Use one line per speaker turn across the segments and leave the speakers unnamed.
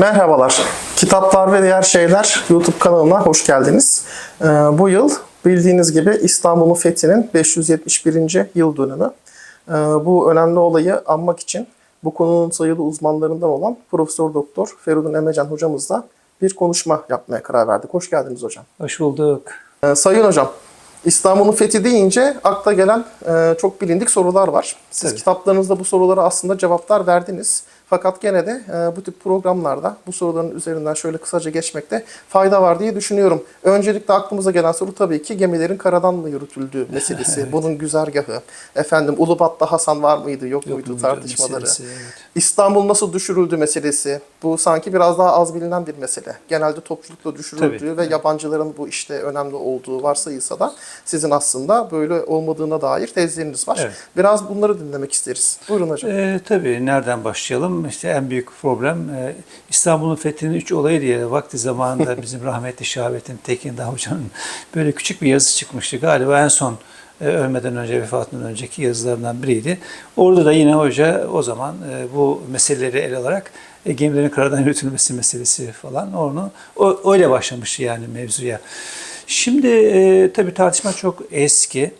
Merhabalar. Kitaplar ve Diğer Şeyler YouTube kanalına hoş geldiniz. Ee, bu yıl bildiğiniz gibi İstanbul'un fethinin 571. yıl dönümü. Ee, bu önemli olayı anmak için bu konunun sayılı uzmanlarından olan Profesör Doktor Feridun Emecan hocamızla bir konuşma yapmaya karar verdik. Hoş geldiniz hocam.
Hoş bulduk.
Ee, Sayın hocam, İstanbul'un fethi deyince akla gelen e, çok bilindik sorular var. Siz
Tabii.
kitaplarınızda bu sorulara aslında cevaplar verdiniz. Fakat gene de e, bu tip programlarda bu soruların üzerinden şöyle kısaca geçmekte fayda var diye düşünüyorum. Öncelikle aklımıza gelen soru tabii ki gemilerin karadan mı yürütüldüğü meselesi. Bunun güzergahı. Efendim Ulubat'ta Hasan var mıydı yok,
Yok
muydu tartışmaları.
meselesi, evet.
İstanbul nasıl düşürüldü meselesi. Bu sanki biraz daha az bilinen bir mesele. Genelde topçulukla düşürüldüğü
Tabii.
ve yabancıların bu işte önemli olduğu varsayılsa da sizin aslında böyle olmadığına dair tezleriniz var.
Evet.
Biraz bunları dinlemek isteriz. Buyurun hocam.
Ee, tabii nereden başlayalım? İşte en büyük problem e, İstanbul'un fethinin üç olayı diye vakti zamanında bizim rahmetli Şahabettin Tekirdağ Hoca'nın böyle küçük bir yazı çıkmıştı. Galiba en son e, ölmeden önce vefatından önceki yazılarından biriydi. Orada da yine hoca o zaman e, bu meseleleri ele alarak e, gemilerin karadan yürütülmesi meselesi falan onu o, öyle başlamıştı yani mevzuya. Şimdi e, tabii tartışma çok eski.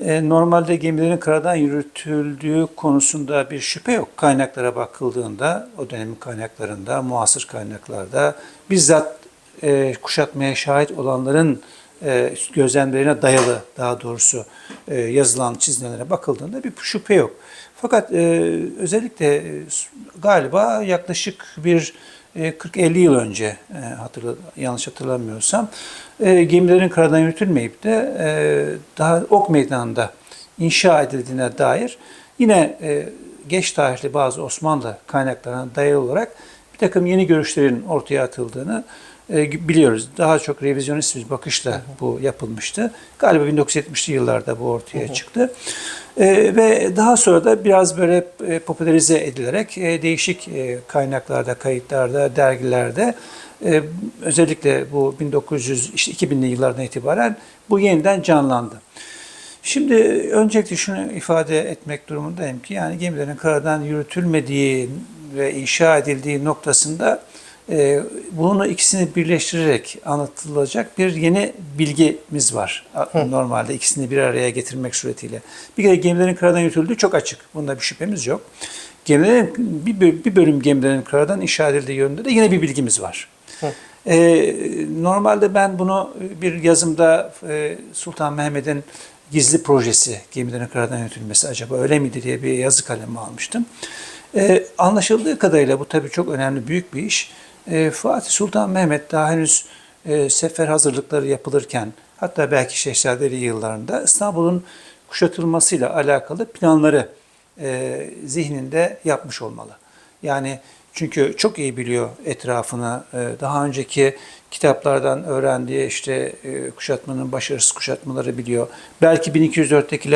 E, Normalde gemilerin karadan yürütüldüğü konusunda bir şüphe yok. Kaynaklara bakıldığında, o dönemin kaynaklarında, muasır kaynaklarda bizzat e, kuşatmaya şahit olanların e, gözlemlerine dayalı daha doğrusu e, yazılan çizilenlere bakıldığında bir şüphe yok. Fakat e, özellikle e, galiba yaklaşık bir 40-50 yıl önce e, hatırla, yanlış hatırlamıyorsam e, gemilerin karadan yürütülmeyip de e, daha ok meydanında inşa edildiğine dair yine e, geç tarihli bazı Osmanlı kaynaklarına dayalı olarak bir takım yeni görüşlerin ortaya atıldığını e, biliyoruz. Daha çok revizyonist bir bakışla bu yapılmıştı. Galiba 1970'li yıllarda bu ortaya çıktı. E, ve daha sonra da biraz böyle e, popülerize edilerek e, değişik e, kaynaklarda, kayıtlarda, dergilerde e, özellikle bu 1900 işte 2000'li yıllardan itibaren bu yeniden canlandı. Şimdi öncelikle şunu ifade etmek durumundayım ki yani gemilerin karadan yürütülmediği ve inşa edildiği noktasında e, bunu ikisini birleştirerek anlatılacak bir yeni bilgimiz var. A- Normalde ikisini bir araya getirmek suretiyle. Bir kere gemilerin karadan yürütüldüğü çok açık. Bunda bir şüphemiz yok. Gemilerin bir, bir bölüm gemilerin karadan inşa edildiği yönünde de yine bir bilgimiz var. Ee, normalde ben bunu bir yazımda e, Sultan Mehmet'in gizli projesi gemilerin karadan yürütülmesi acaba öyle miydi diye bir yazı kalemi almıştım. Ee, anlaşıldığı kadarıyla bu tabii çok önemli büyük bir iş. Ee, Fatih Sultan Mehmet daha henüz e, sefer hazırlıkları yapılırken hatta belki Şehzadeli yıllarında İstanbul'un kuşatılmasıyla alakalı planları e, zihninde yapmış olmalı. Yani çünkü çok iyi biliyor etrafını. e, Daha önceki kitaplardan öğrendiği işte e, kuşatmanın başarısız kuşatmaları biliyor. Belki 1204'teki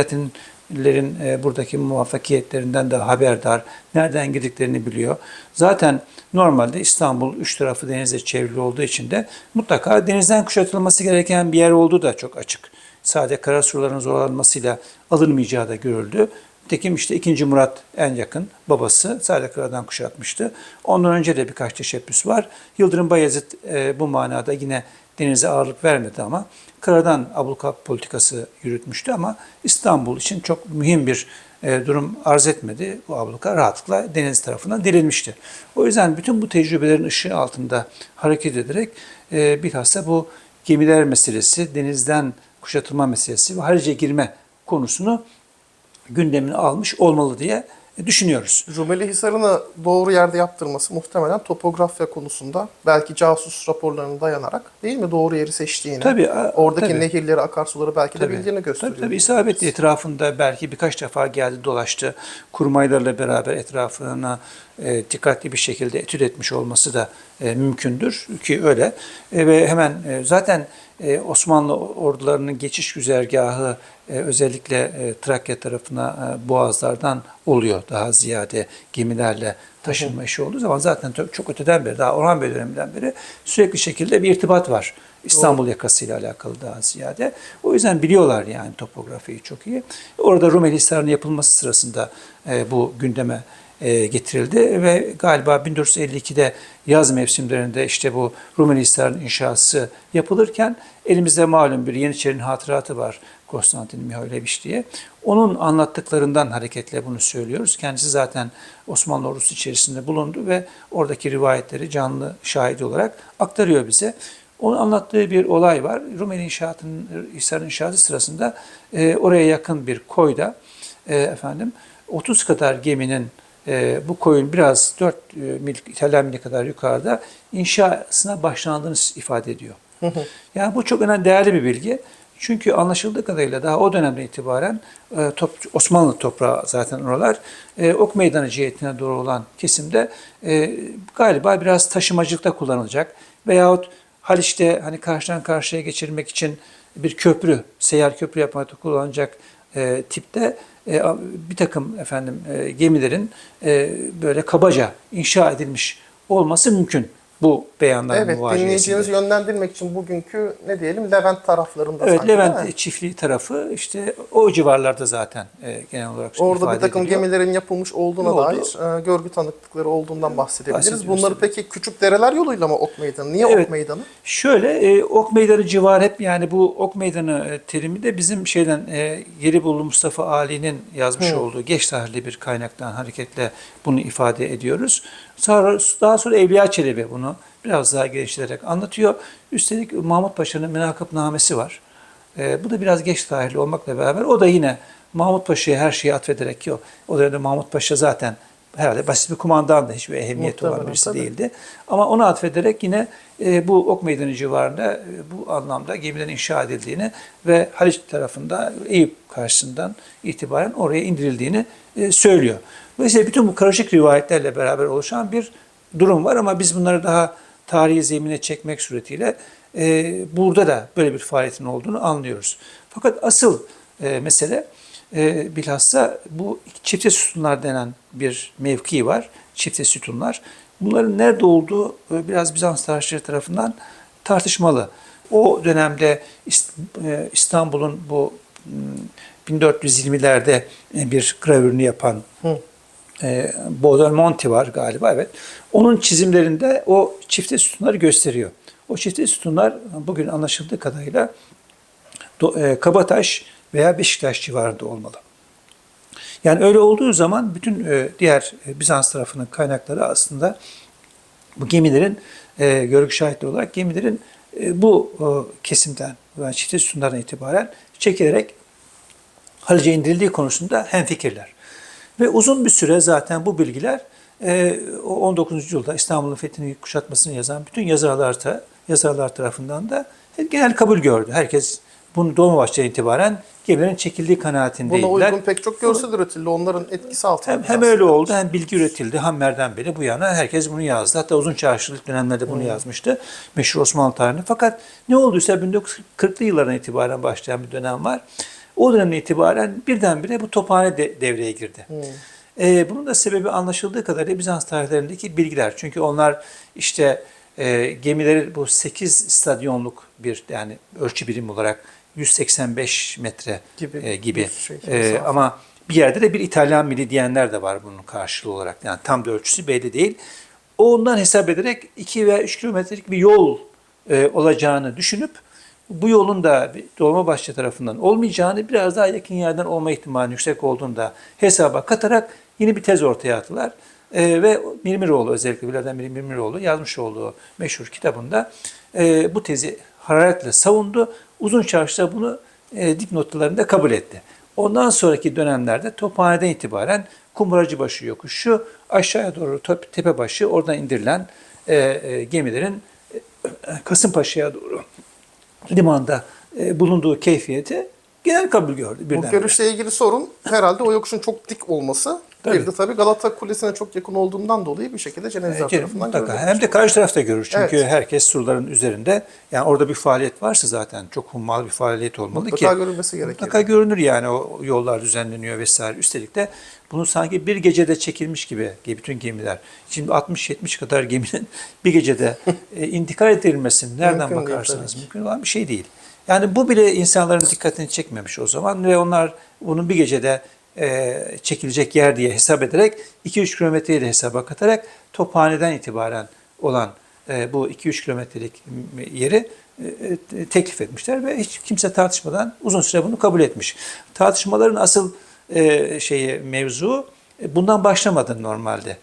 Latinlerin e, buradaki muvaffakiyetlerinden de haberdar. Nereden girdiklerini biliyor. Zaten normalde İstanbul üç tarafı denizle çevrili olduğu için de mutlaka denizden kuşatılması gereken bir yer olduğu da çok açık. Sadece karasurların zorlanmasıyla alınmayacağı da görüldü. Nitekim işte 2. Murat en yakın babası sadece karadan kuşatmıştı. Ondan önce de birkaç teşebbüs var. Yıldırım Bayezid e, bu manada yine denize ağırlık vermedi ama karadan ablukap politikası yürütmüştü ama İstanbul için çok mühim bir e, durum arz etmedi. Bu abluka rahatlıkla deniz tarafından delinmişti. O yüzden bütün bu tecrübelerin ışığı altında hareket ederek e, bilhassa bu gemiler meselesi, denizden kuşatılma meselesi ve harice girme konusunu gündemine almış olmalı diye düşünüyoruz.
Rumeli Hisarı'nı doğru yerde yaptırması muhtemelen topografya konusunda belki casus raporlarına dayanarak değil mi doğru yeri seçtiğini.
Tabii,
Oradaki
tabii.
nehirleri, akarsuları belki de bildiğini gösteriyor.
Tabii tabii isabetli etrafında belki birkaç defa geldi dolaştı. Kurmaylarla beraber etrafına e, dikkatli bir şekilde etüt etmiş olması da e, mümkündür ki öyle. E, ve hemen e, zaten e, Osmanlı ordularının geçiş güzergahı e, özellikle e, Trakya tarafına e, boğazlardan oluyor daha ziyade gemilerle taşınma işi olduğu zaman zaten çok, öteden beri daha Orhan Bey döneminden beri sürekli şekilde bir irtibat var. İstanbul yakasıyla alakalı daha ziyade. O yüzden biliyorlar yani topografiyi çok iyi. Orada Rumeli Hisarı'nın yapılması sırasında e, bu gündeme e, getirildi ve galiba 1452'de yaz mevsimlerinde işte bu Rumeli Hisarı'nın inşası yapılırken elimizde malum bir Yeniçeri'nin hatıratı var Konstantin Mihailoviç diye. Onun anlattıklarından hareketle bunu söylüyoruz. Kendisi zaten Osmanlı ordusu içerisinde bulundu ve oradaki rivayetleri canlı şahit olarak aktarıyor bize. Onun anlattığı bir olay var. Rumeli inşaatının, Hisar'ın inşaatı sırasında e, oraya yakın bir koyda e, efendim 30 kadar geminin e, bu koyun biraz 4 e, mil, İtalyan mili kadar yukarıda inşasına başlandığını ifade ediyor. Yani bu çok önemli, değerli bir bilgi. Çünkü anlaşıldığı kadarıyla daha o dönemden itibaren e, top, Osmanlı toprağı zaten oralar e, ok meydanı cihetine doğru olan kesimde e, galiba biraz taşımacılıkta kullanılacak veyahut Haliç'te hani karşıdan karşıya geçirmek için bir köprü, seyyar köprü yapmakta kullanılacak e, tipte e, bir takım efendim e, gemilerin e, böyle kabaca inşa edilmiş olması mümkün bu beyanların
Evet,
muvaciyesinde.
dinleyicilerimizi yönlendirmek için bugünkü ne diyelim Levent taraflarında
Evet,
sanki?
Levent çiftliği tarafı işte o civarlarda zaten e, genel olarak
Orada bir takım
ediliyor.
gemilerin yapılmış olduğuna
Oldu.
dair e, görgü tanıklıkları olduğundan bahsedebiliriz. Bunları peki küçük dereler yoluyla mı ok meydanı? Niye
Evet.
ok meydanı?
Şöyle e, ok meydanı civarı hep yani bu ok meydanı e, terimi de bizim şeyden e, Gelibolu Mustafa Ali'nin yazmış
Hı.
olduğu geç tarihli bir kaynaktan hareketle bunu ifade ediyoruz. Sonra, daha sonra Evliya Çelebi bunu biraz daha geliştirerek anlatıyor. Üstelik Mahmut Paşa'nın münakıpnamesi var. E, bu da biraz geç tarihli olmakla beraber o da yine Mahmut Paşa'ya her şeyi atfederek ki o, o dönemde Mahmut Paşa zaten herhalde basit bir kumandan da hiçbir ehemmiyeti olan
Muhtemelen,
birisi
tabii.
değildi. Ama onu atfederek yine e, bu ok meydanı civarında e, bu anlamda gemilerin inşa edildiğini ve Haliç tarafında Eyüp karşısından itibaren oraya indirildiğini e, söylüyor. Dolayısıyla bütün bu karışık rivayetlerle beraber oluşan bir durum var ama biz bunları daha tarihi zemine çekmek suretiyle e, burada da böyle bir faaliyetin olduğunu anlıyoruz. Fakat asıl e, mesele e, bilhassa bu çifte sütunlar denen bir mevki var. Çifte sütunlar. Bunların nerede olduğu e, biraz Bizans tarihçileri tarafından tartışmalı. O dönemde e, İstanbul'un bu m, 1420'lerde e, bir gravürünü yapan
Hı.
e, Baudelaire var galiba evet. Onun çizimlerinde o çifte sütunları gösteriyor. O çifte sütunlar bugün anlaşıldığı kadarıyla Kabataş veya Beşiktaş civarında olmalı. Yani öyle olduğu zaman bütün e, diğer e, Bizans tarafının kaynakları aslında bu gemilerin e, görgü şahitleri olarak gemilerin e, bu kesimden yani çifte sütunlardan itibaren çekilerek Halice indirildiği konusunda hemfikirler. Ve uzun bir süre zaten bu bilgiler e, o 19. yüzyılda İstanbul'un fethini kuşatmasını yazan bütün yazarlar, yazarlar tarafından da genel kabul gördü. Herkes bunu Dolmabahçe'den itibaren gemilerin çekildiği kanaatindeydiler.
Buna uygun pek çok görsel üretildi. Onların etkisi altında.
Hem, hem öyle oldu hem bilgi üretildi. Hammer'den beri bu yana herkes bunu yazdı. Hatta uzun çarşılık dönemlerde bunu yazmıştı. Meşhur Osmanlı tarihinde. Fakat ne olduysa 1940'lı yıllardan itibaren başlayan bir dönem var. O dönemden itibaren birdenbire bu tophane de, devreye girdi. Ee, bunun da sebebi anlaşıldığı kadarıyla Bizans tarihlerindeki bilgiler. Çünkü onlar işte e, gemileri bu 8 stadyonluk bir yani ölçü birim olarak 185 metre
Gibi
e, gibi.
şey,
E, ama bir yerde de bir İtalyan mili diyenler de var bunun karşılığı olarak. Yani tam da ölçüsü belli değil. Ondan hesap ederek 2 veya 3 kilometrelik bir yol e, olacağını düşünüp bu yolun da Dolmabahçe tarafından olmayacağını biraz daha yakın yerden olma ihtimali yüksek olduğunu da hesaba katarak yeni bir tez ortaya attılar. E, ve Mirmiroğlu özellikle Birader Mirmiroğlu yazmış olduğu meşhur kitabında e, bu tezi hararetle savundu. Uzun Çarşı'da bunu e, dipnotlarında kabul etti. Ondan sonraki dönemlerde Tophane'den itibaren Kumbaracıbaşı yokuşu aşağıya doğru Tepebaşı oradan indirilen e, e, gemilerin e, Kasımpaşa'ya doğru limanda e, bulunduğu keyfiyeti genel kabul gördü
Bu görüşle ilgili sorun herhalde o yokuşun çok dik olması.
Tabii.
Bir de tabii Galata Kulesi'ne çok yakın olduğundan dolayı bir şekilde Cenevizler
Ki
tarafından
mutlaka. Hem de karşı tarafta görür. Çünkü
Evet.
herkes surların üzerinde. Yani orada bir faaliyet varsa zaten çok hummalı bir faaliyet olmalı
Mutlaka
ki.
görülmesi gerekir.
Mutlaka görünür yani o yollar düzenleniyor vesaire. Üstelik de bunu sanki bir gecede çekilmiş gibi bütün gemiler. Şimdi 60-70 kadar geminin bir gecede e, intikal edilmesinin nereden
Mümkün değil
bakarsanız
ki.
mümkün olan bir şey değil. Yani bu bile insanların dikkatini çekmemiş o zaman ve onlar bunun bir gecede e, çekilecek yer diye hesap ederek 2-3 kilometreyi de hesaba katarak Tophane'den itibaren olan e, bu 2-3 kilometrelik yeri e, e, teklif etmişler ve hiç kimse tartışmadan uzun süre bunu kabul etmiş. Tartışmaların asıl e, şeyi mevzu e, bundan başlamadı normalde.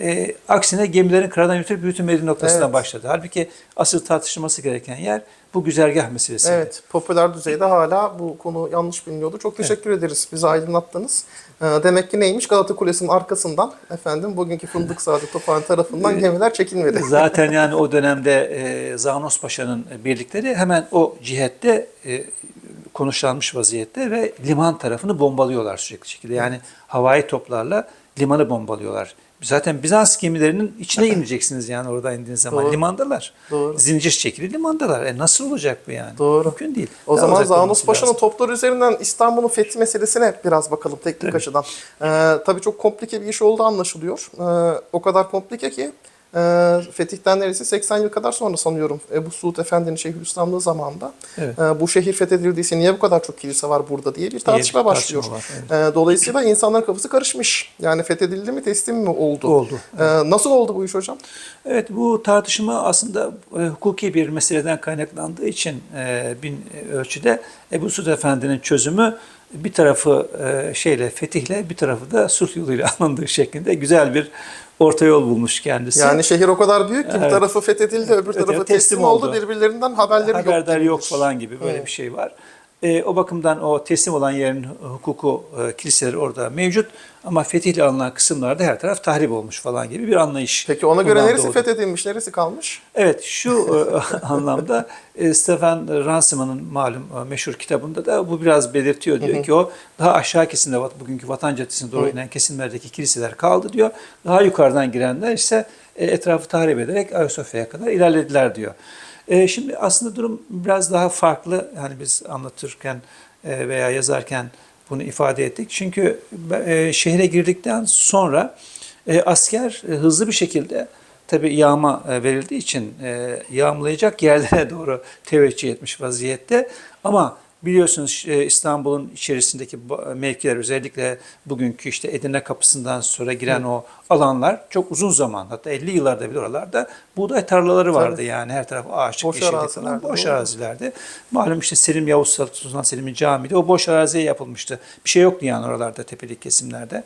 E, aksine gemilerin karadan yürütülüp büyütülmediği noktasından
Evet.
başladı. Halbuki asıl tartışılması gereken yer bu güzergah meselesi.
Evet, popüler düzeyde hala bu konu yanlış biliniyordu. Çok teşekkür ederiz. Bizi aydınlattınız. Ee, demek ki neymiş? Galata Kulesi'nin arkasından efendim bugünkü Fındık Saadet Tophane tarafından gemiler çekilmedi.
Zaten yani o dönemde e, Zanos Paşa'nın birlikleri hemen o cihette e, konuşlanmış vaziyette ve liman tarafını bombalıyorlar sürekli şekilde. Yani havai toplarla limanı bombalıyorlar. Zaten Bizans gemilerinin içine ineceksiniz yani orada indiğiniz zaman.
Doğru.
Limandalar.
Doğru.
Zincir çekili limandalar. E nasıl olacak bu yani?
Doğru.
Mümkün değil.
O
Daha
zaman
olması
Paşa'nın topları üzerinden İstanbul'un fethi meselesine biraz bakalım teknik açıdan. Ee, tabii çok komplike bir iş olduğu anlaşılıyor. Ee, o kadar komplike ki e, fetihten neredeyse 80 yıl kadar sonra sanıyorum Ebu Suud Efendi'nin Şeyhülislamlığı zamanında
Evet.
e, bu şehir fethedildiyse niye bu kadar çok kilise var burada diye bir tartışma
bir
başlıyor.
tartışma var,
Ee, dolayısıyla insanların kafası karışmış. Yani fethedildi mi teslim mi oldu?
Oldu.
Ee, nasıl oldu bu iş hocam?
Evet bu tartışma aslında e, hukuki bir meseleden kaynaklandığı için e, bin ölçüde Ebu Suud Efendi'nin çözümü bir tarafı e, şeyle fetihle bir tarafı da sulh yoluyla alındığı şeklinde güzel bir orta yol bulmuş kendisi.
Yani şehir o kadar büyük ki bir
Evet.
tarafı fethedildi, öbür tarafı teslim,
teslim
oldu.
oldu.
Birbirlerinden haberleri yok.
haberdar yok
denilir.
falan gibi böyle
Evet.
bir şey var. E, o bakımdan o teslim olan yerin hukuku, e, kiliseleri orada mevcut ama fetihle alınan kısımlarda her taraf tahrip olmuş falan gibi bir anlayış.
Peki ona göre neresi
doğdu.
fethedilmiş, neresi kalmış?
Evet şu e, anlamda e, Stefan Ransom'ın malum e, meşhur kitabında da bu biraz belirtiyor. Diyor ki o daha aşağı kesimde bugünkü Vatan Caddesi'ne doğru inen kesimlerdeki kiliseler kaldı diyor. Daha yukarıdan girenler ise e, etrafı tahrip ederek Ayasofya'ya kadar ilerlediler diyor. E, Şimdi aslında durum biraz daha farklı. Hani biz anlatırken e, veya yazarken bunu ifade ettik. Çünkü e, şehre girdikten sonra e, asker e, hızlı bir şekilde tabi yağma e, verildiği için e, yağmalayacak yerlere doğru teveccüh etmiş vaziyette. Ama biliyorsunuz e, İstanbul'un içerisindeki mevkiler özellikle bugünkü işte Edirne kapısından sonra giren o alanlar çok uzun zaman hatta 50 yıllarda bile oralarda buğday tarlaları vardı
Tabii.
yani her taraf ağaçlık
Boş
yeşillik falan boş
doğru.
arazilerde. Malum işte Selim Yavuz Sultan Selim'in camide o boş araziye yapılmıştı. Bir şey yoktu yani oralarda tepelik kesimlerde.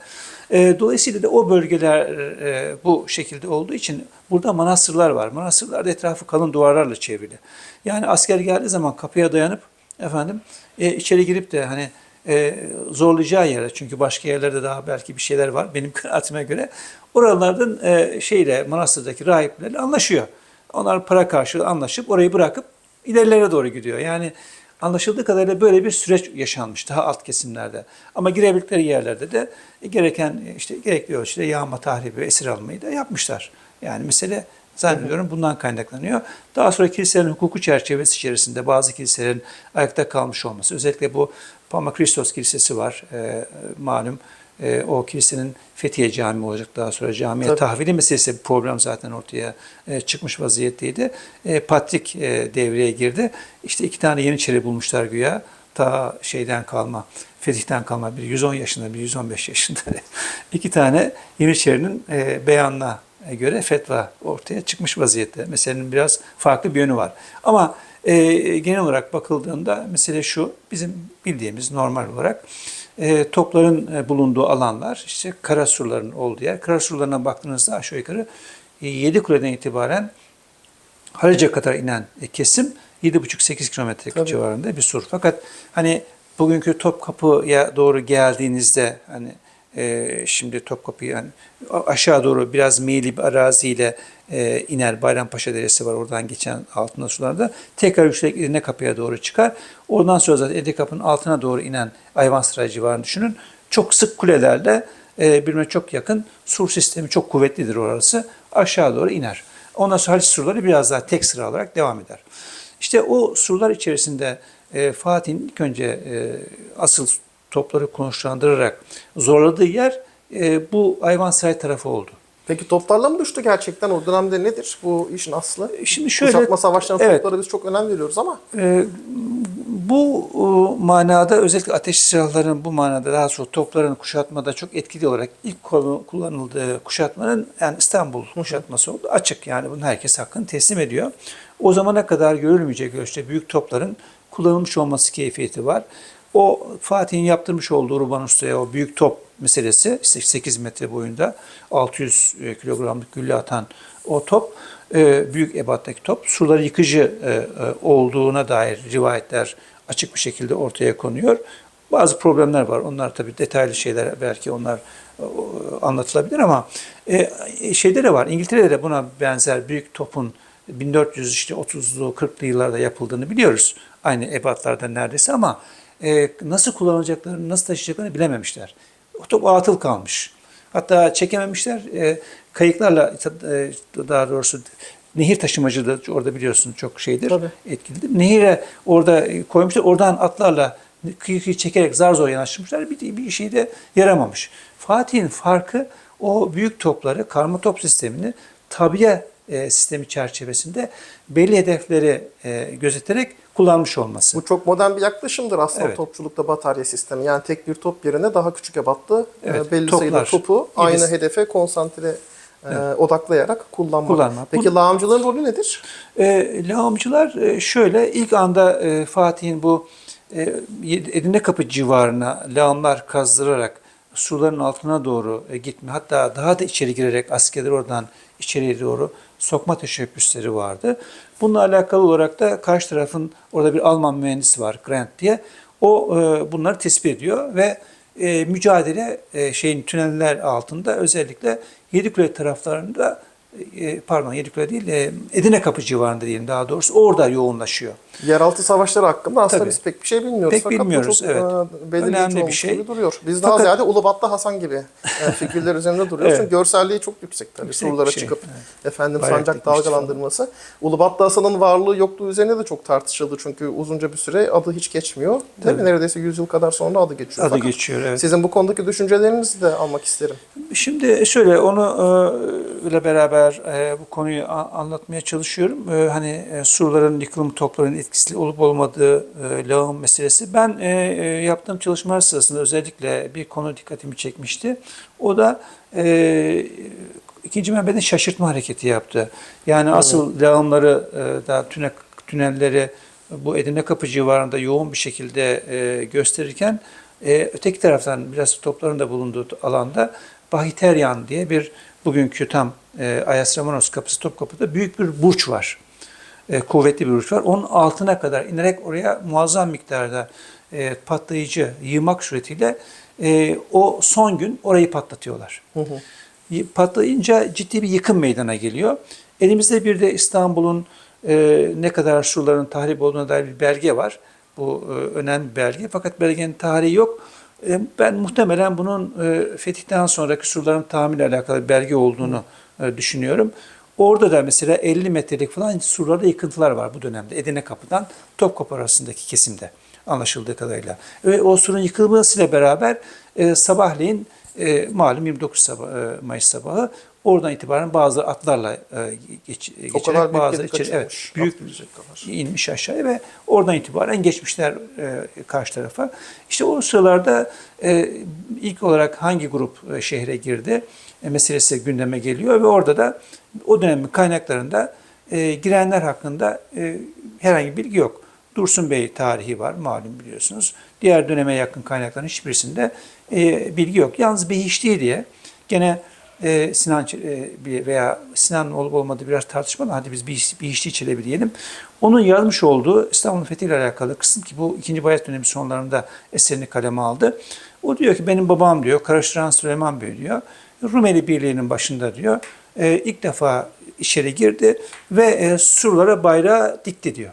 E, dolayısıyla da o bölgeler e, bu şekilde olduğu için burada manastırlar var. Manastırlarda etrafı kalın duvarlarla çevrili. Yani asker geldiği zaman kapıya dayanıp efendim e, içeri girip de hani e, zorlayacağı yerler çünkü başka yerlerde daha belki bir şeyler var benim kanaatime göre. Oralardan e, şeyle manastırdaki rahiplerle anlaşıyor. Onlar para karşılığı anlaşıp orayı bırakıp ilerilere doğru gidiyor. Yani anlaşıldığı kadarıyla böyle bir süreç yaşanmış daha alt kesimlerde. Ama girebildikleri yerlerde de e, gereken işte gerekli ölçüde yağma tahribi esir almayı da yapmışlar. Yani mesele zannediyorum bundan kaynaklanıyor. Daha sonra kiliselerin hukuku çerçevesi içerisinde bazı kiliselerin ayakta kalmış olması. Özellikle bu Pama Christos Kilisesi var e, malum. E, o kilisenin Fethiye Camii olacak daha sonra camiye
Tabii.
tahvili meselesi bir problem zaten ortaya e, çıkmış vaziyetteydi. E, Patrik e, devreye girdi. İşte iki tane Yeniçeri bulmuşlar güya. Ta şeyden kalma, Fetih'ten kalma bir 110 yaşında bir 115 yaşında iki tane Yeniçerinin e, beyanına göre fetva ortaya çıkmış vaziyette. Meselenin biraz farklı bir yönü var. Ama e, genel olarak bakıldığında mesele şu, bizim bildiğimiz normal olarak e, topların e, bulunduğu alanlar, işte kara surların olduğu yer. Kara surlarına baktığınızda aşağı yukarı 7 kuleden itibaren Halice kadar inen e, kesim 7,5-8 kilometre civarında bir sur. Fakat hani bugünkü Topkapı'ya doğru geldiğinizde hani e, şimdi Topkapı yani aşağı doğru biraz meyilli bir araziyle e, iner. Bayrampaşa Deresi var oradan geçen altında sularda. Tekrar yükselerek Edirne Kapı'ya doğru çıkar. Oradan sonra zaten Edirne Kapı'nın altına doğru inen Ayvansaray civarını düşünün. Çok sık kulelerle e, birbirine çok yakın sur sistemi çok kuvvetlidir orası. Aşağı doğru iner. Ondan sonra Haliç surları biraz daha tek sıra olarak devam eder. İşte o surlar içerisinde e, Fatih'in ilk önce e, asıl topları konuşlandırarak zorladığı yer e, bu Ayvansaray tarafı oldu.
Peki toplarla mı düştü gerçekten? O dönemde nedir bu işin aslı?
Şimdi şöyle
Kuşatma savaşlarının
evet.
toplara biz çok önem veriyoruz ama
e, Bu e, manada özellikle ateşli silahların bu manada daha sonra topların kuşatmada çok etkili olarak ilk kullan- kullanıldığı kuşatmanın yani İstanbul kuşatması oldu. Açık yani bunun herkes hakkını teslim ediyor. O zamana kadar görülmeyecek ölçüde büyük topların kullanılmış olması keyfiyeti var. O Fatih'in yaptırmış olduğu Urban Usta'ya o büyük top meselesi işte 8 metre boyunda 600 kilogramlık gülle atan o top e, büyük ebattaki top surları yıkıcı e, e, olduğuna dair rivayetler açık bir şekilde ortaya konuyor. Bazı problemler var. Onlar tabii detaylı şeyler belki onlar e, anlatılabilir ama e, şeyde de var. İngiltere'de de buna benzer büyük topun 1400 işte 30'lu 40'lı yıllarda yapıldığını biliyoruz. Aynı ebatlarda neredeyse ama e, nasıl kullanacaklarını, nasıl taşıyacaklarını bilememişler. O top atıl kalmış. Hatta çekememişler. E, kayıklarla e, daha doğrusu nehir taşımacı da orada biliyorsun çok şeydir.
Tabii.
Etkilidir. Nehire orada e, koymuşlar. Oradan atlarla kıyı kıyı çekerek zar zor yanaşmışlar. Bir, bir şey de yaramamış. Fatih'in farkı o büyük topları, karma top sistemini tabiye e, sistemi çerçevesinde belli hedefleri e, gözeterek kullanmış olması.
Bu çok modern bir yaklaşımdır aslında
Evet.
topçulukta batarya sistemi. Yani tek bir top yerine daha küçük ebatlı e,
Evet,
belli
toplar.
sayıda topu aynı hedefe konsantre e, odaklayarak kullanmak.
Kullanmak.
Peki lağımcılığın rolü nedir?
E, lağımcılar e, şöyle ilk anda e, Fatih'in bu e, Edirne Kapı civarına lağımlar kazdırarak suların altına doğru e, gitme hatta daha da içeri girerek askerleri oradan içeriye doğru sokma teşebbüsleri vardı. Bununla alakalı olarak da karşı tarafın orada bir Alman mühendisi var Grant diye. O e, bunları tespit ediyor ve e, mücadele e, şeyin tüneller altında özellikle Yedikule taraflarında pardon Yedikule değil e, Edirne Kapı civarında diyelim daha doğrusu orada yoğunlaşıyor.
Yeraltı savaşları hakkında aslında
Tabii.
biz pek bir şey bilmiyoruz.
Pek
Fakat
bilmiyoruz,
çok
evet.
e, belirleyici
Önemli bir şey.
gibi duruyor. Biz daha
Fakat-
ziyade Ulubatlı Hasan gibi e, figürler üzerinde duruyoruz.
Evet.
Çünkü görselliği çok yüksek tabii.
Yüksek
Surlara
şey,
çıkıp
evet.
efendim
Bayrak
sancak
dikmiştir
dalgalandırması. Ulubatlı Hasan'ın varlığı yokluğu üzerine de çok tartışıldı. Çünkü uzunca bir süre adı hiç geçmiyor. Mi?
Tabii.
Neredeyse 100 yıl kadar sonra adı geçiyor.
Adı
Fakat
geçiyor evet.
Sizin bu konudaki düşüncelerinizi de almak isterim.
Şimdi şöyle onu e, ile beraber e, bu konuyu anlatmaya çalışıyorum. E, hani e, surların yıkılım topların etkisi olup olmadığı e, lağım meselesi. Ben e, e, yaptığım çalışmalar sırasında özellikle bir konu dikkatimi çekmişti. O da e, ikinci Mehmet'in şaşırtma hareketi yaptı. Yani asıl lağımları e, daha tüne, tünelleri bu Edirne Kapı civarında yoğun bir şekilde e, gösterirken e, öteki taraftan biraz topların da bulunduğu alanda Bahiteryan diye bir bugünkü tam e, Ayas Romanos kapısı Topkapı'da büyük bir burç var. E, kuvvetli bir burç var. Onun altına kadar inerek oraya muazzam miktarda e, patlayıcı yığmak suretiyle e, o son gün orayı patlatıyorlar. Y- Patlayınca ciddi bir yıkım meydana geliyor. Elimizde bir de İstanbul'un e, ne kadar surların tahrip olduğuna dair bir belge var. Bu e, önemli bir belge. Fakat belgenin tarihi yok. E, ben muhtemelen bunun e, fetihten sonraki surların tahmini alakalı bir belge olduğunu e, düşünüyorum. Orada da mesela 50 metrelik falan surlarda yıkıntılar var bu dönemde. Edirne Kapı'dan Topkapı arasındaki kesimde anlaşıldığı kadarıyla. Ve o surun yıkılmasıyla beraber sabahleyin malum 29 sabah, e, Mayıs sabahı oradan itibaren bazı atlarla e, geç,
O
geçerek bazı içeri, evet, büyük
kadar.
inmiş aşağıya ve oradan itibaren geçmişler e, karşı tarafa. İşte o sıralarda e, ilk olarak hangi grup e, şehre girdi e, meselesi gündeme geliyor ve orada da o dönemin kaynaklarında e, girenler hakkında e, herhangi bir bilgi yok. Dursun Bey tarihi var malum biliyorsunuz. Diğer döneme yakın kaynakların hiçbirisinde e, bilgi yok. Yalnız Behişti diye gene e, Sinan e, bir- veya Sinan olup olmadığı biraz tartışmalı. Hadi biz bir, bir işçi Çelebi diyelim. Onun yazmış olduğu İstanbul'un fethiyle alakalı kısım ki bu 2. Bayezid dönemi sonlarında eserini kaleme aldı. O diyor ki benim babam diyor Karıştıran Süleyman Bey diyor. Rumeli Birliği'nin başında diyor. E, ilk defa içeri girdi ve e, surlara bayrağı dikti diyor.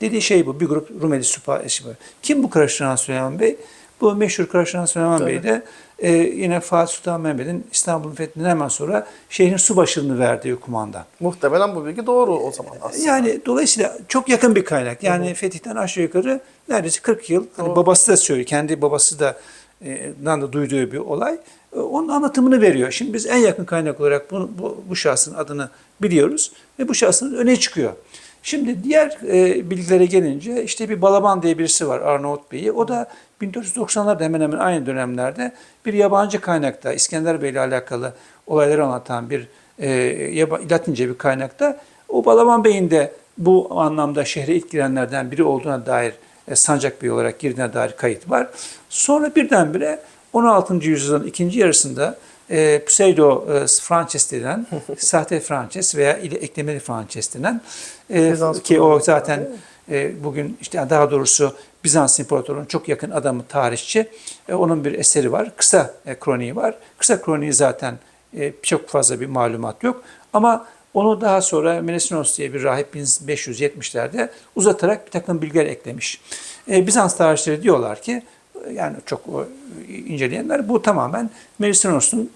Dediği şey bu. Bir grup Rumeli süperişi var. Kim bu Karıştıran Süleyman Bey? Bu meşhur Karıştıran Süleyman
Tabii.
Bey de e, yine Fatih Sultan Mehmet'in İstanbul'un fethinden hemen sonra şehrin su başını verdiği kumandan.
Muhtemelen bu bilgi doğru o zaman aslında.
Yani dolayısıyla çok yakın bir kaynak. Yani Fetih'ten aşağı yukarı neredeyse 40 yıl. Hani babası da söylüyor. Kendi babası da e, da duyduğu bir olay. E, Onun anlatımını veriyor. Şimdi biz en yakın kaynak olarak bu, bu, bu şahsın adını biliyoruz ve bu şahsın öne çıkıyor. Şimdi diğer e, bilgilere gelince işte bir Balaban diye birisi var Arnavut Bey'i. O da 1490'larda hemen hemen aynı dönemlerde bir yabancı kaynakta İskender Bey ile alakalı olayları anlatan bir e, Latince bir kaynakta o Balaban Bey'in de bu anlamda şehre ilk girenlerden biri olduğuna dair e, Sancak Bey olarak girdiğine dair kayıt var. Sonra birdenbire 16. yüzyılın ikinci yarısında e, pseudo e, Frances denen, sahte Frances veya ile eklemeli Frances denen e, ki o zaten e, bugün işte daha doğrusu Bizans İmparatorluğu'nun çok yakın adamı tarihçi. E, onun bir eseri var. Kısa e, kroniği var. Kısa kroniği zaten e, çok fazla bir malumat yok. Ama onu daha sonra Menesinos diye bir rahip 1570'lerde uzatarak bir takım bilgiler eklemiş. E, Bizans tarihçileri diyorlar ki yani çok o, inceleyenler bu tamamen Menesinos'un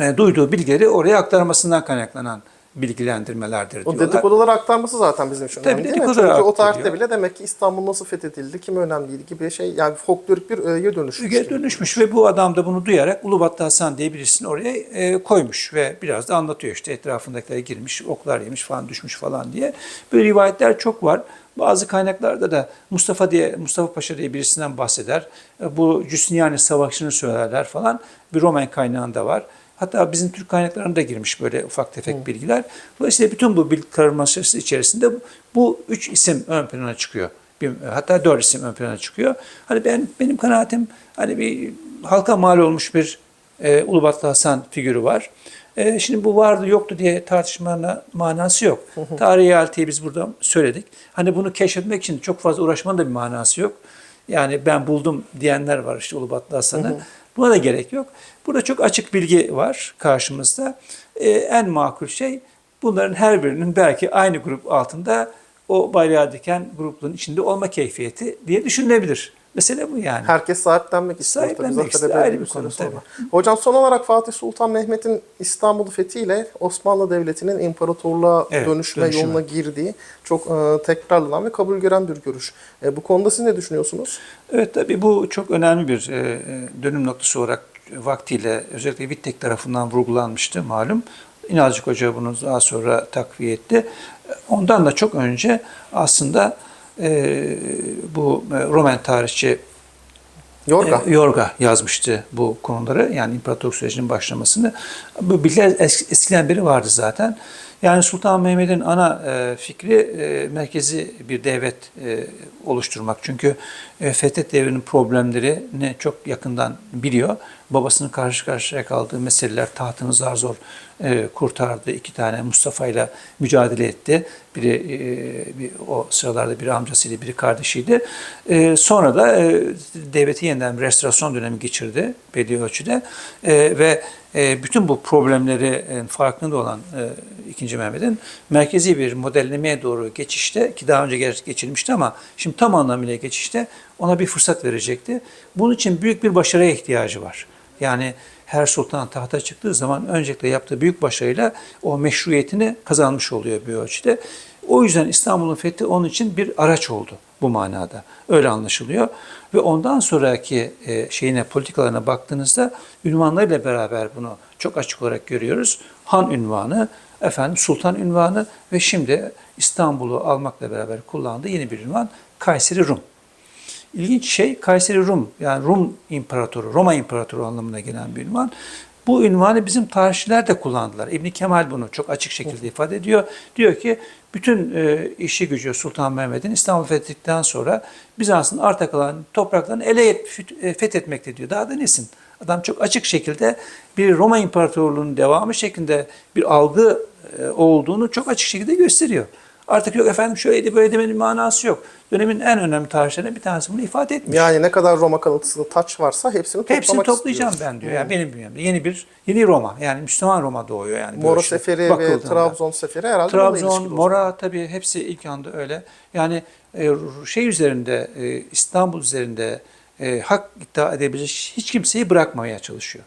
e, duyduğu bilgileri oraya aktarmasından kaynaklanan bilgilendirmelerdir
O
diyorlar.
dedikoduları aktarması zaten bizim için
Tabii
önemli değil mi? Çünkü o tarihte bile demek ki İstanbul nasıl fethedildi, kim önemliydi gibi şey yani folklorik bir öğeye dönüşmüş.
Geri
gibi.
dönüşmüş ve bu adam da bunu duyarak Ulubatlı Hasan diye birisini oraya e, koymuş ve biraz da anlatıyor işte etrafındakilere girmiş, oklar yemiş falan düşmüş falan diye. Böyle rivayetler çok var. Bazı kaynaklarda da Mustafa diye Mustafa Paşa diye birisinden bahseder. E, Bu Justiniani Savaşı'nı söylerler falan. Bir Roman kaynağında var. Hatta bizim Türk kaynaklarına da girmiş böyle ufak tefek bilgiler. Dolayısıyla bütün bu bilgi karmaşası içerisinde bu üç isim ön plana çıkıyor. Bir, hatta dört isim ön plana çıkıyor. Hani ben benim kanaatim hani bir halka mal olmuş bir e, Ulubatlı Hasan figürü var. E, şimdi bu vardı yoktu diye tartışmanın manası yok. Tarihi realiteyi biz burada söyledik. Hani bunu keşfetmek için çok fazla uğraşmanın da bir manası yok. Yani ben buldum diyenler var işte Ulubatlı Hasan'ı. Buna da gerek yok. Burada çok açık bilgi var karşımızda. E, en makul şey bunların her birinin belki aynı grup altında o bayrağı diken grupların içinde olma keyfiyeti diye düşünülebilir. Mesele bu yani.
Herkes sahiplenmek istiyor tabii
Sahiplenmek istiyor, ayrı
bir
konu
sonra. Hocam son olarak Fatih Sultan Mehmet'in İstanbul fethiyle Osmanlı Devleti'nin imparatorluğa
Evet,
dönüşme
dönüşümü.
yoluna girdiği çok e, tekrarlanan ve kabul gören bir görüş. E, bu konuda siz ne düşünüyorsunuz?
Evet tabii bu çok önemli bir e, e, dönüm noktası olarak vaktiyle özellikle Wittek tarafından vurgulanmıştı malum. İnalcık Hoca bunu daha sonra takviye etti. Ondan da çok önce aslında e, bu Roman tarihçi
Yorga.
e, Yorga yazmıştı bu konuları. Yani imparatorluk sürecinin başlamasını. Bu bilgiler es- eskiden beri vardı zaten. Yani Sultan Mehmet'in ana e, fikri e, merkezi bir devlet e, oluşturmak. Çünkü e, Fethet devrinin problemlerini çok yakından biliyor. Babasının karşı karşıya kaldığı meseleler tahtını zar zor kurtardı. İki tane Mustafa ile mücadele etti. Biri bir, o sıralarda biri amcasıydı, biri kardeşiydi. Sonra da devleti yeniden bir restorasyon dönemi geçirdi belli ölçüde. Ve bütün bu problemleri e, farkında olan e, 2. Mehmet'in merkezi bir modellemeye doğru geçişte ki daha önce geçilmişti ama şimdi tam anlamıyla geçişte ona bir fırsat verecekti. Bunun için büyük bir başarıya ihtiyacı var. Yani her sultan tahta çıktığı zaman öncelikle yaptığı büyük başarıyla o meşruiyetini kazanmış oluyor bir ölçüde. O yüzden İstanbul'un fethi onun için bir araç oldu bu manada. Öyle anlaşılıyor. Ve ondan sonraki e, şeyine, politikalarına baktığınızda ünvanlarıyla beraber bunu çok açık olarak görüyoruz. Han ünvanı, efendim sultan ünvanı ve şimdi İstanbul'u almakla beraber kullandığı yeni bir ünvan Kayseri Rum. İlginç şey Kayseri Rum yani Rum İmparatoru, Roma İmparatoru anlamına gelen bir ünvan. Bu ünvanı bizim tarihçiler de kullandılar. İbn Kemal bunu çok açık şekilde ifade ediyor. Diyor ki bütün e, işi gücü Sultan Mehmet'in İstanbul fethettikten sonra Bizans'ın arta kalan topraklarını ele e, fethetmekte diyor. Daha da nesin? Adam çok açık şekilde bir Roma İmparatorluğu'nun devamı şeklinde bir algı e, olduğunu çok açık şekilde gösteriyor. Artık yok efendim şöyleydi böyle demenin manası yok. Dönemin en önemli tarihçilerinden bir tanesi bunu ifade etmiş.
Yani ne kadar Roma kalıntısı taç varsa hepsini toplamak
Hepsini toplayacağım
istiyoruz.
ben diyor. Yani benim bünyemde yeni bir yeni Roma yani Müslüman Roma doğuyor yani. şey
Seferi ve. Trabzon Seferi herhalde
Trabzon. Mora tabii hepsi ilk anda öyle. Yani e, şey üzerinde e, İstanbul üzerinde e, hak iddia edebilecek hiç kimseyi bırakmamaya çalışıyor.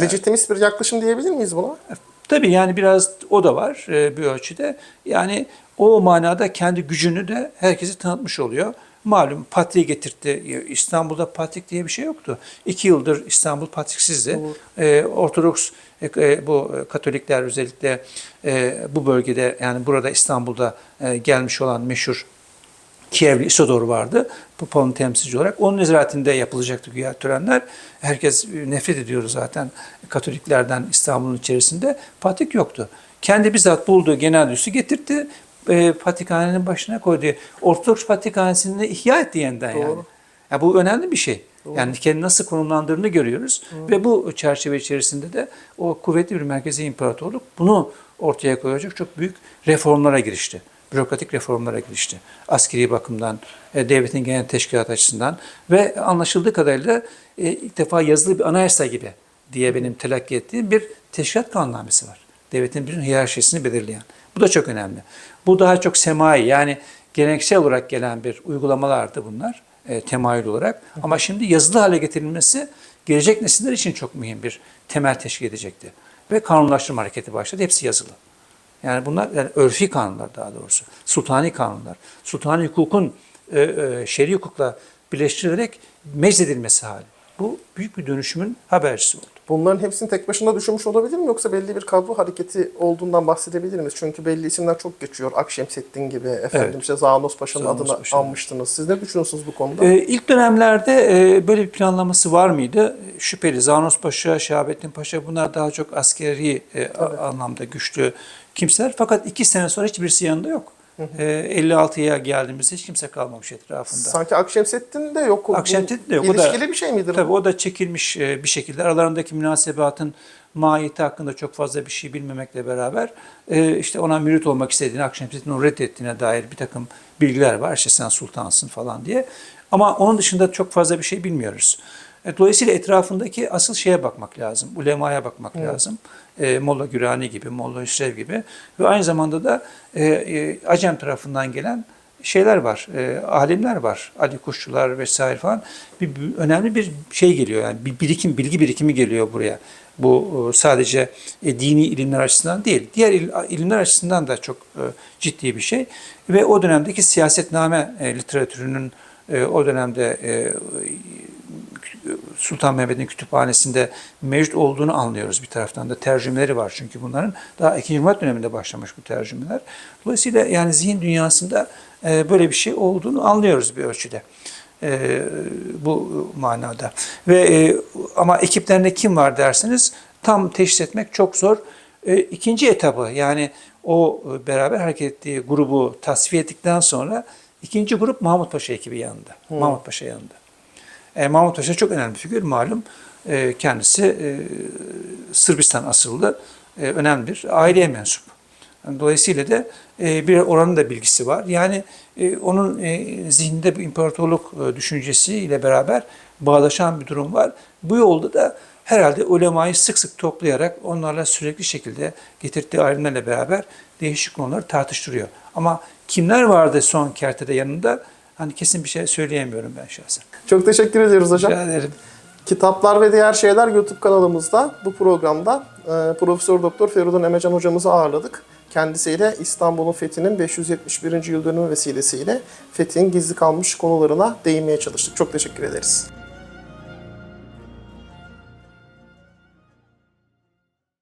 Legitimist bir yaklaşım diyebilir miyiz buna?
Tabii yani biraz o da var bir ölçüde. Yani o manada kendi gücünü de herkese tanıtmış oluyor. malum Patriği getirtti. İstanbul'da Patrik diye bir şey yoktu. İki yıldır İstanbul Patriksizdi. Ee, Ortodoks e, e, bu Katolikler özellikle e, bu bölgede yani burada İstanbul'da e, gelmiş olan meşhur Kievli Isodor vardı. Papa'nın temsilci olarak. Onun nezaretinde yapılacaktı güya törenler. Herkes e, nefret ediyordu zaten Katoliklerden İstanbul'un içerisinde. Patrik yoktu. Kendi bizzat bulduğu genel üssü getirtti. E, Patrikhanenin başına koydu. Ortodoks Patrikhanesi'ni ihya etti yeniden yani.
Doğru.
Ya bu önemli bir şey. Yani kendi nasıl konumlandığını görüyoruz ve bu çerçeve içerisinde de o kuvvetli bir merkezi imparatorluk bunu ortaya koyacak çok büyük reformlara girişti. Bürokratik reformlara girişti. Askeri bakımdan, e, devletin genel teşkilat açısından ve anlaşıldığı kadarıyla e, ilk defa yazılı bir anayasa gibi diye benim telakki ettiğim bir teşkilat kanunnamesi var. Devletin bütün hiyerarşisini belirleyen. Bu da çok önemli. Bu daha çok semai yani geleneksel olarak gelen bir uygulamalardı bunlar e, temayül olarak. Ama şimdi yazılı hale getirilmesi gelecek nesiller için çok mühim bir temel teşkil edecekti. Ve kanunlaştırma hareketi başladı. Hepsi yazılı. Yani bunlar yani örfi kanunlar daha doğrusu. Sultani kanunlar. Sultani hukukun e, e, şer'i hukukla birleştirilerek meczedilmesi hali. Bu büyük bir dönüşümün habercisi oldu.
Bunların hepsini tek başına düşünmüş olabilir mi yoksa belli bir kadro hareketi olduğundan bahsedebilir miyiz? Çünkü belli isimler çok geçiyor. Akşemseddin gibi, efendim
Evet.
işte Zanos Paşa'nın
Zanos
adını
Paşa'nın.
almıştınız. Siz ne düşünüyorsunuz bu konuda?
Ee, ilk dönemlerde e, böyle bir planlaması var mıydı? Şüpheli. Zanos Paşa, Şahabettin Paşa bunlar daha çok askeri e, a- anlamda güçlü kimseler. Fakat iki sene sonra hiçbirisi yanında yok. Ee, 56'ya geldiğimizde hiç kimse kalmamış etrafında.
Sanki Akşemseddin de yok.
Akşemseddin de yok. O da-
İlişkili bir şey midir
Tabii
bu?
o da çekilmiş e, bir şekilde aralarındaki münasebatın mahiyeti hakkında çok fazla bir şey bilmemekle beraber e, işte ona mürit olmak istediğini, Akşemseddin'in onu reddettiğine dair bir takım bilgiler var. İşte sen sultansın falan diye. Ama onun dışında çok fazla bir şey bilmiyoruz. E, Dolayısıyla etrafındaki asıl şeye bakmak lazım. Ulemaya bakmak lazım. E, Molla Gürani gibi, Molla Hüsrev gibi. Ve aynı zamanda da e, e, Acem tarafından gelen şeyler var, e, alimler var, Ali Kuşçular vesaire falan. Bir, bir- önemli bir şey geliyor yani bir birikim, bilgi birikimi geliyor buraya. Bu e, sadece e, dini ilimler açısından değil, diğer il- ilimler açısından da çok ciddi bir şey. Ve o dönemdeki siyasetname literatürünün e, o dönemde e, Sultan Mehmet'in kütüphanesinde mevcut olduğunu anlıyoruz bir taraftan da. Tercümeleri var çünkü bunların. Daha 2. Cumhuriyet döneminde başlamış bu tercümeler. Dolayısıyla yani zihin dünyasında e, böyle bir şey olduğunu anlıyoruz bir ölçüde. E, bu manada. Ve e, ama ekiplerinde kim var derseniz tam teşhis etmek çok zor. E, ikinci etabı yani o beraber hareket ettiği grubu tasfiye ettikten sonra ikinci grup Mahmut Paşa ekibi yanında. Mahmut Paşa yanında. E, Mahmut Paşa çok önemli bir figür malum. E, kendisi e, Sırbistan asıllı e, önemli bir aileye mensup. Dolayısıyla da e, bir oranın da bilgisi var. Yani e, onun e, zihninde bir imparatorluk e, düşüncesiyle beraber bağdaşan bir durum var. Bu yolda da herhalde ulemayı sık sık toplayarak onlarla sürekli şekilde getirdiği alimlerle beraber değişik konuları tartıştırıyor. Ama kimler vardı son kertede yanında? Hani kesin bir şey söyleyemiyorum ben şahsen.
Çok teşekkür ediyoruz hocam.
Rica ederim.
Kitaplar ve Diğer Şeyler YouTube kanalımızda bu programda e, Profesör Doktor Feridun Emecan hocamızı ağırladık. Kendisiyle İstanbul'un fethinin 571. yıl dönümü vesilesiyle fethin gizli kalmış konularına değinmeye çalıştık. Çok teşekkür ederiz.